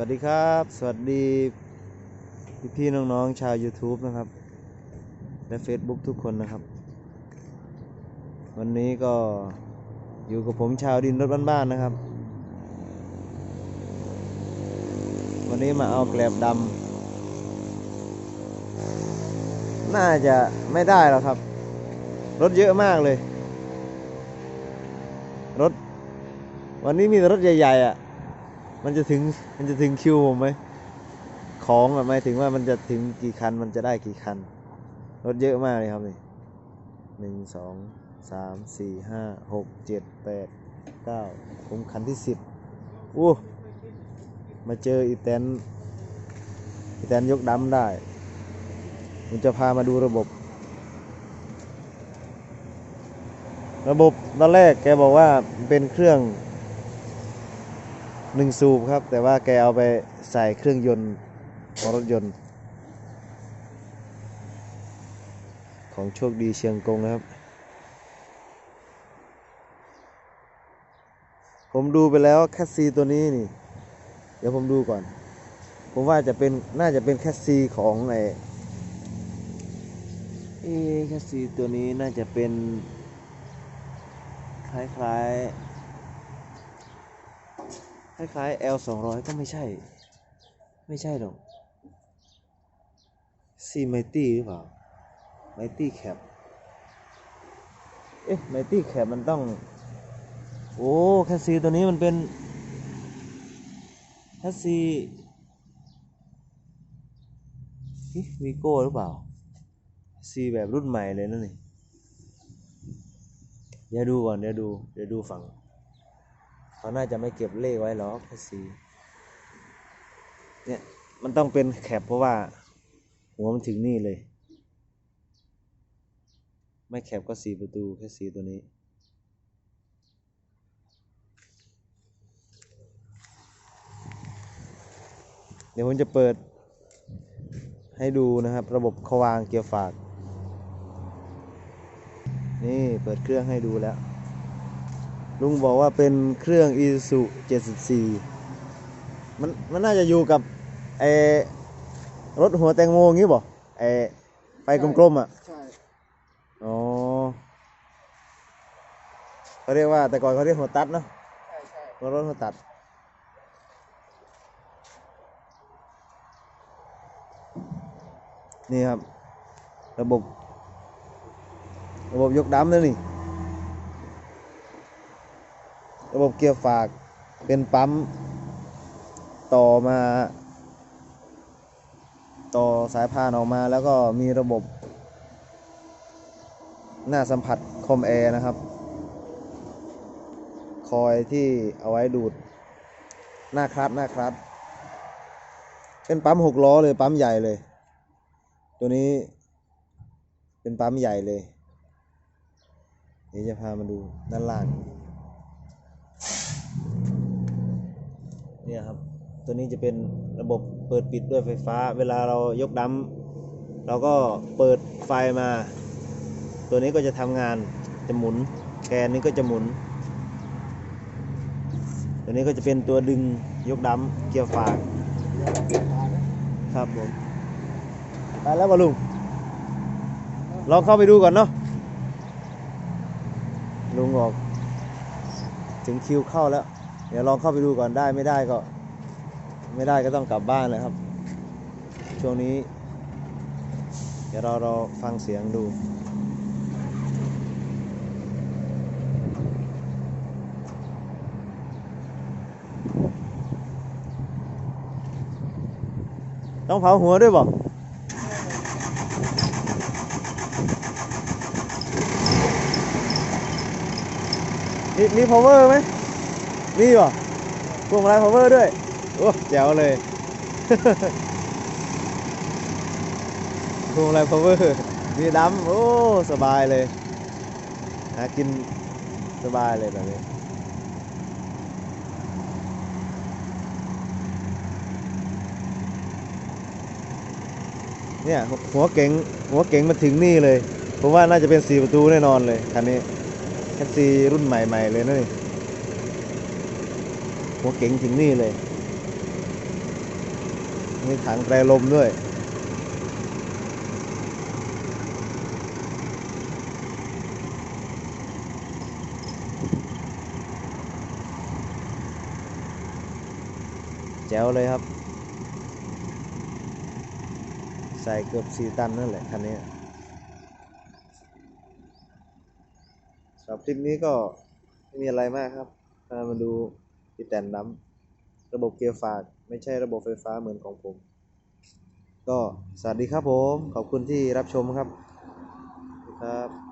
วัสดีครับ สวัสดีพี่พี่ๆน้องๆชาว YouTube นะครับ และ Facebook ทุกคนนะครับ วันนี้ก็อยู่กับผมชาวดินรถบ้านๆนะครับ วันนี้มาเอาแกลบดำน่าจะไม่ได้หรอกครับ รถเยอะมากเลย รถ วันนี้มีแต่รถใหญ่ ๆอะ มันจะถึงมันจะถึงคิวผมไหมของหมายถึงว่ามันจะถึงกี่คันมันจะได้กี่คันรถเยอะมากเลยครับนี่หนึ่งสองสามสี่ห้าหกเจ็ดแปดเก้าผมคันที่สิบอู้มาเจออีแตนอีแตนยกดำได้ผมจะพามาดูระบบ ระบบตอนแรกแกบอกว่าเป็นเครื่อง หนึ่งสูบครับ แต่ว่าแกเอาไปใส่เครื่องยนต์ของรถยนต์ ของโชคดีเชียงกงนะครับ ผมดูไปแล้วแคสซีตัวนี้นี่ เดี๋ยวผมดูก่อน ผมว่าจะเป็นน่าจะเป็นแคสซีของไอ้แคสซีตัวนี้น่าจะเป็น คล้ายๆ คล้ายๆ L 2 0 0ก็ไม่ใช่ ไม่ใช่หรอก C Mighty หรือเปล่า Mighty Cap เอ๊ะ Mighty Cap มันต้อง โอ้แคสซีตัวนี้มันเป็นแคสซีวีโก้หรือเปล่าซีแบบรุ่นใหม่เลยนั่นนี่เดี๋ยวดูก่อนเดี๋ยวดู เดี๋ยวดูฝั่ง เขาน่าจะไม่เก็บเลขไว้หรอกแค่สีเนี่ยมันต้องเป็นแคปเพราะว่า หัวมันถึงนี่เลย ไม่แคปก็สีประตูแค่สีตัวนี้ เดี๋ยวผมจะเปิดให้ดูนะครับ ระบบขวางเกียร์ฝาก นี่เปิดเครื่องให้ดูแล้ว ลุงบอกว่าเป็นเครื่อง Isuzu 74 มันมันน่าจะอยู่กับไอรถหัวแตงโมงี้บ่ไอไฟกลมๆอะใช่อ๋อเขาเรียกว่าแต่ก่อนเขาเรียกหัวตัดเนาะใช่ใช่รถหัวตัดนี่ครับ ระบบ ระบบยกดำนะนี่ ระบบเกียร์ฝากเป็นปั๊ม ต่อมา ต่อสายพานออกมาแล้วก็มีระบบ หน้าสัมผัสคอมแอร์นะครับ คอยที่เอาไว้ดูด หน้าคลัตหน้าคลัตเป็นปั๊มหกล้อเลยปั๊มใหญ่เลย ตัวนี้เป็นปั๊มใหญ่เลย เดี๋ยวจะพามาดูด้านล่าง เนี่ยครับ ตัวนี้จะเป็นระบบเปิดปิดด้วยไฟฟ้า เวลาเรายกดัมเราก็เปิดไฟมา ตัวนี้ก็จะทำงานจะหมุนแกนนี้ก็จะหมุน ตัวนี้ก็จะเป็นตัวดึงยกดัมเกียร์ฝากเดี๋ยวเดี๋ยวตาครับผมไปแล้วบอลุงลองเข้าไปดูก่อนเนาะลุงบอก ถึงคิวเข้าแล้ว เดี๋ยวลองเข้าไปดูก่อนได้ไม่ได้ก็ ไม่ได้ก็ต้องกลับบ้านเลยครับ ช่วงนี้ เดี๋ยวเราเราฟังเสียงดูต้องเผาหัวด้วยบอกมีมี power ไหม มีป่ะพวงมาลัย power ด้วย โอ้แจ๋วเลยพวงมาลัย power มีดำโอ้ สบายเลยหากินสบายเลยแบบนี้เนี่ยหัวเก๋งหัวเก๋งมาถึงนี่เลย ผมว่าน่าจะเป็นสี่ประตูแน่นอนเลยคันนี้แคปซีรุ่นใหม่ ๆ เลยนะนี่ หัวเก๋งถึงนี่เลย มีถังแปรลมด้วย แจ๋วเลยครับ ใส่เกือบสี่ตันนั่นแหละคันนี้สำหรับคลิปนี้ก็ไม่มีอะไรมากครับพามาดู พี่แตนนดำระบบเกียร์ฝากไม่ใช่ระบบไฟฟ้าเหมือนของผม ก็สวัสดีครับผม ขอบคุณที่รับชมครับสวัสดีครับ